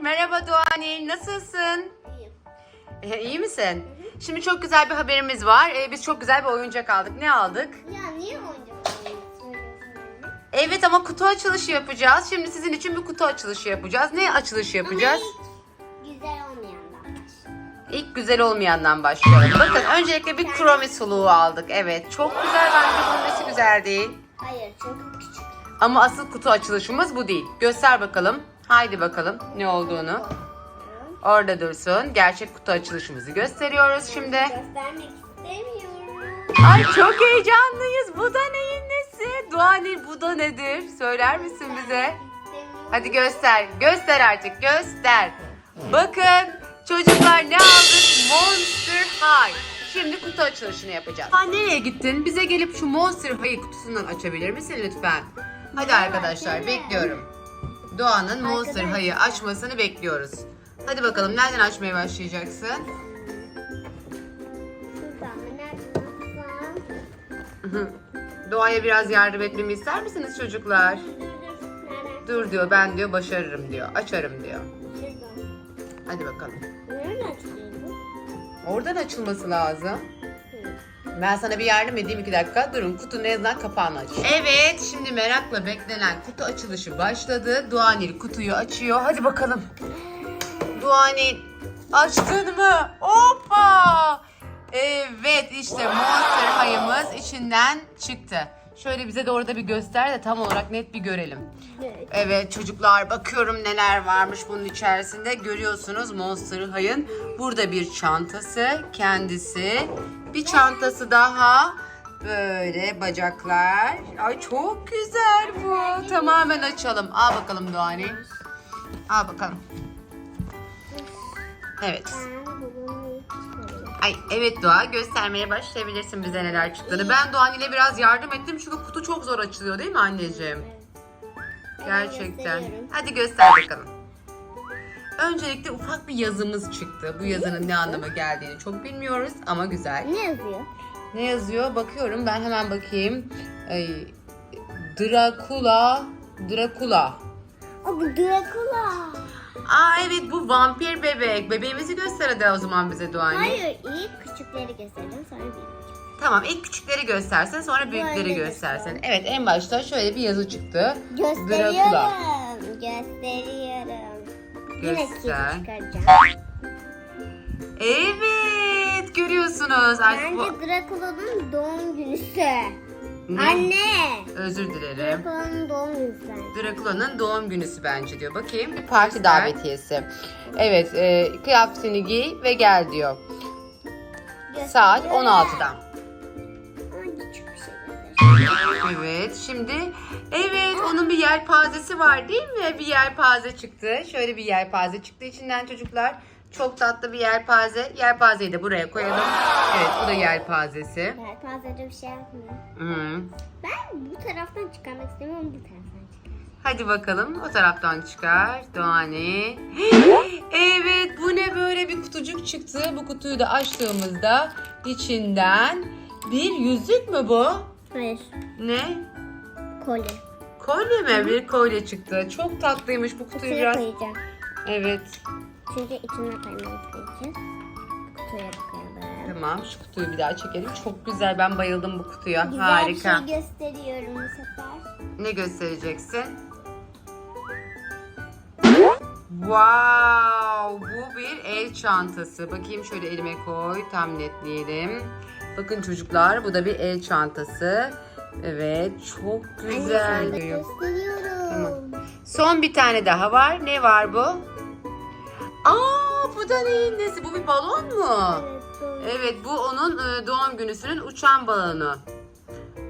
Merhaba Doğanil. Nasılsın? İyiyim. Ee, iyi misin? Şimdi çok güzel bir haberimiz var. Ee, biz çok güzel bir oyuncak aldık. Ne aldık? Ya niye oyuncak? Evet ama kutu açılışı yapacağız. Şimdi sizin için bir kutu açılışı yapacağız. Ne açılışı yapacağız? Ama ilk güzel olmayandan. İlk güzel olmayandan başlayalım. Bakın öncelikle bir kromi suluğu aldık. Evet çok güzel bence nesi güzel değil. Hayır çünkü küçük. Ama asıl kutu açılışımız bu değil. Göster bakalım. Haydi bakalım ne olduğunu. Orada dursun. Gerçek kutu açılışımızı gösteriyoruz şimdi. Göstermek istemiyorum. Ay çok heyecanlıyız. Bu da neyin nesi? Duanil bu da nedir? Söyler misin bize? Hadi göster. Göster artık. Göster. Bakın çocuklar ne aldık? Monster High. Şimdi kutu açılışını yapacağız. Ha nereye gittin? Bize gelip şu Monster High kutusundan açabilir misin lütfen? Hadi arkadaşlar bekliyorum. Doğan'ın Monster Arkadaşlar. High'ı açmasını bekliyoruz. Hadi bakalım nereden açmaya başlayacaksın? Şuradan mı nereden atsam? Doğa'ya biraz yardım etmemi ister misiniz çocuklar? Dur diyor ben diyor başarırım diyor. Açarım diyor. Şuradan. Hadi bakalım. Nereden açılıyor bu? Oradan açılması lazım. Ben sana bir yardım edeyim iki dakika. Durun kutunun en azından kapağını aç. Evet şimdi merakla beklenen kutu açılışı başladı. Doğanil kutuyu açıyor. Hadi bakalım. Doğanil açtın mı? Hoppa! Evet işte Monster hayımız içinden çıktı. Şöyle bize de orada bir göster de tam olarak net bir görelim. Evet. Evet çocuklar bakıyorum neler varmış bunun içerisinde. Görüyorsunuz Monster High'ın burada bir çantası kendisi. Bir çantası daha. Böyle bacaklar. Ay çok güzel bu. Tamamen açalım. Al bakalım Doğani. Al bakalım. Evet. Ay evet Doğa göstermeye başlayabilirsin bize neler çıktığını. Ben Doğan ile biraz yardım ettim çünkü kutu çok zor açılıyor değil mi anneciğim? Gerçekten. Hadi göster bakalım. Öncelikle ufak bir yazımız çıktı. Bu yazının ne anlama geldiğini çok bilmiyoruz ama güzel. Ne yazıyor? Ne yazıyor? Bakıyorum ben hemen bakayım. Ay, Dracula, Dracula. O bu Dracula. Aa evet bu vampir bebek. Bebeğimizi göster hadi o zaman bize Doğan. Hayır ilk küçükleri göstereceğim sonra büyük. Tamam ilk küçükleri göstersen sonra büyükleri Böyle göstersen. Evet en başta şöyle bir yazı çıktı. Gösteriyorum. Dracula. Gösteriyorum. Yine Göster. kedi çıkaracağım. Evet görüyorsunuz. Artık Bence bu... Dracula'nın doğum günüsü. Ne? Anne. Özür dilerim. Dracula'nın doğum günü bence. Drakula'nın doğum günüsü bence diyor. Bakayım. Bir parti davetiyesi. Evet e, kıyafetini giy ve gel diyor. Saat Gösteriyorum. 16'da. Evet şimdi evet onun bir yelpazesi var değil mi? Bir yelpaze çıktı. Şöyle bir yelpaze çıktı içinden çocuklar. Çok tatlı bir yelpaze. Yelpazeyi de buraya koyalım. Evet bu da yelpazesi. Yelpazede bir şey yapmıyor. Hı. Ben bu taraftan çıkarmak istemiyorum bu taraftan çıkarmak. Hadi bakalım o taraftan çıkar. Doğani. Evet bu ne böyle bir kutucuk çıktı. Bu kutuyu da açtığımızda içinden bir yüzük mü bu? Hayır. Ne? Kolye. Kolye mi? Bir kolye çıktı. Çok tatlıymış bu kutuyu Kutuya biraz. koyacağım. Evet. Çünkü içine koymamız gerekiyor. Kutuya koyalım. Tamam şu kutuyu bir daha çekelim. Çok güzel ben bayıldım bu kutuya. Güzel Harika. bir şey gösteriyorum bu sefer. Ne göstereceksin? Wow, bu bir el çantası. Bakayım şöyle elime koy, tam netleyelim. Bakın çocuklar, bu da bir el çantası. Evet, çok güzel. gösteriyorum. Tamam. Son bir tane daha var. Ne var bu? Aa, bu da neyin nesi? Bu bir balon mu? Evet, doğru. Evet bu onun e, doğum günüsünün uçan balonu.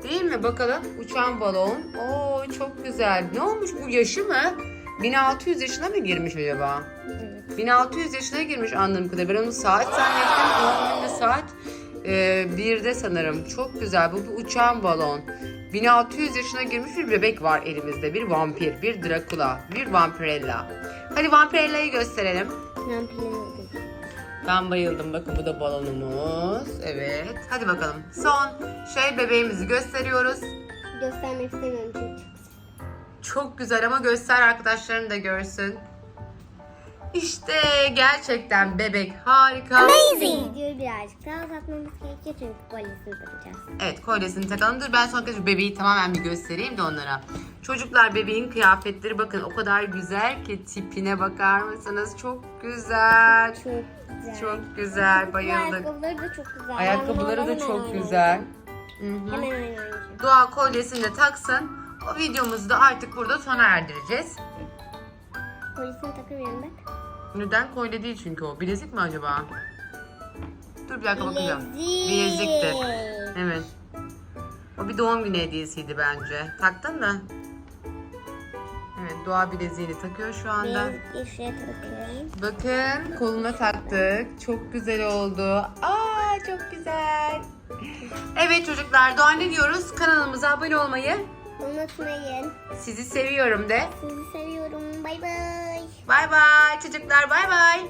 Değil mi? Bakalım uçan balon. Oo çok güzel. Ne olmuş bu yaşı mı? 1600 yaşına mı girmiş acaba? Evet. 1600 yaşına girmiş anladığım kadarıyla. Ben onu saat zannettim. Doğum günü saat e, 1'de sanırım. Çok güzel. Bu bir uçan balon. 1600 yaşına girmiş bir bebek var elimizde. Bir vampir, bir Dracula, bir vampirella. Hadi vampirella'yı gösterelim. Ödeyeceğim. Ben bayıldım. Bakın bu da balonumuz. Evet. Hadi bakalım. Son şey bebeğimizi gösteriyoruz. Göstermek istemiyorum çünkü. Çok güzel ama göster arkadaşların da görsün. İşte gerçekten bebek harika. Videoyu birazcık daha uzatmamız gerekiyor çünkü kolyesini takacağız. Evet kolyesini takalım. Dur ben son kez bebeği tamamen bir göstereyim de onlara. Çocuklar bebeğin kıyafetleri bakın o kadar güzel ki tipine bakar mısınız? Çok güzel. Çok güzel. Çok güzel bayıldık. ayakkabıları da çok güzel. Ayakkabıları Ben da çok güzel. Hı hı. Hemen oynayacağım. Doğa kolyesini de taksın. O videomuzu da artık burada sona erdireceğiz. Kolyesini takamıyorum bak. Neden kolye değil çünkü o. Bilezik mi acaba? Dur bir dakika bakacağım. Bilezik. Bileziktir. Evet. O bir doğum günü hediyesiydi bence. Taktın mı? Evet doğa bileziğini takıyor şu anda. Şuraya takıyorum. Bakın koluna taktık. Çok güzel oldu. Aa çok güzel. Evet çocuklar Doğa ne diyoruz? Kanalımıza abone olmayı. Unutmayın. Sizi seviyorum de. Sizi seviyorum. Bay bay. Bay bay çocuklar bay bay.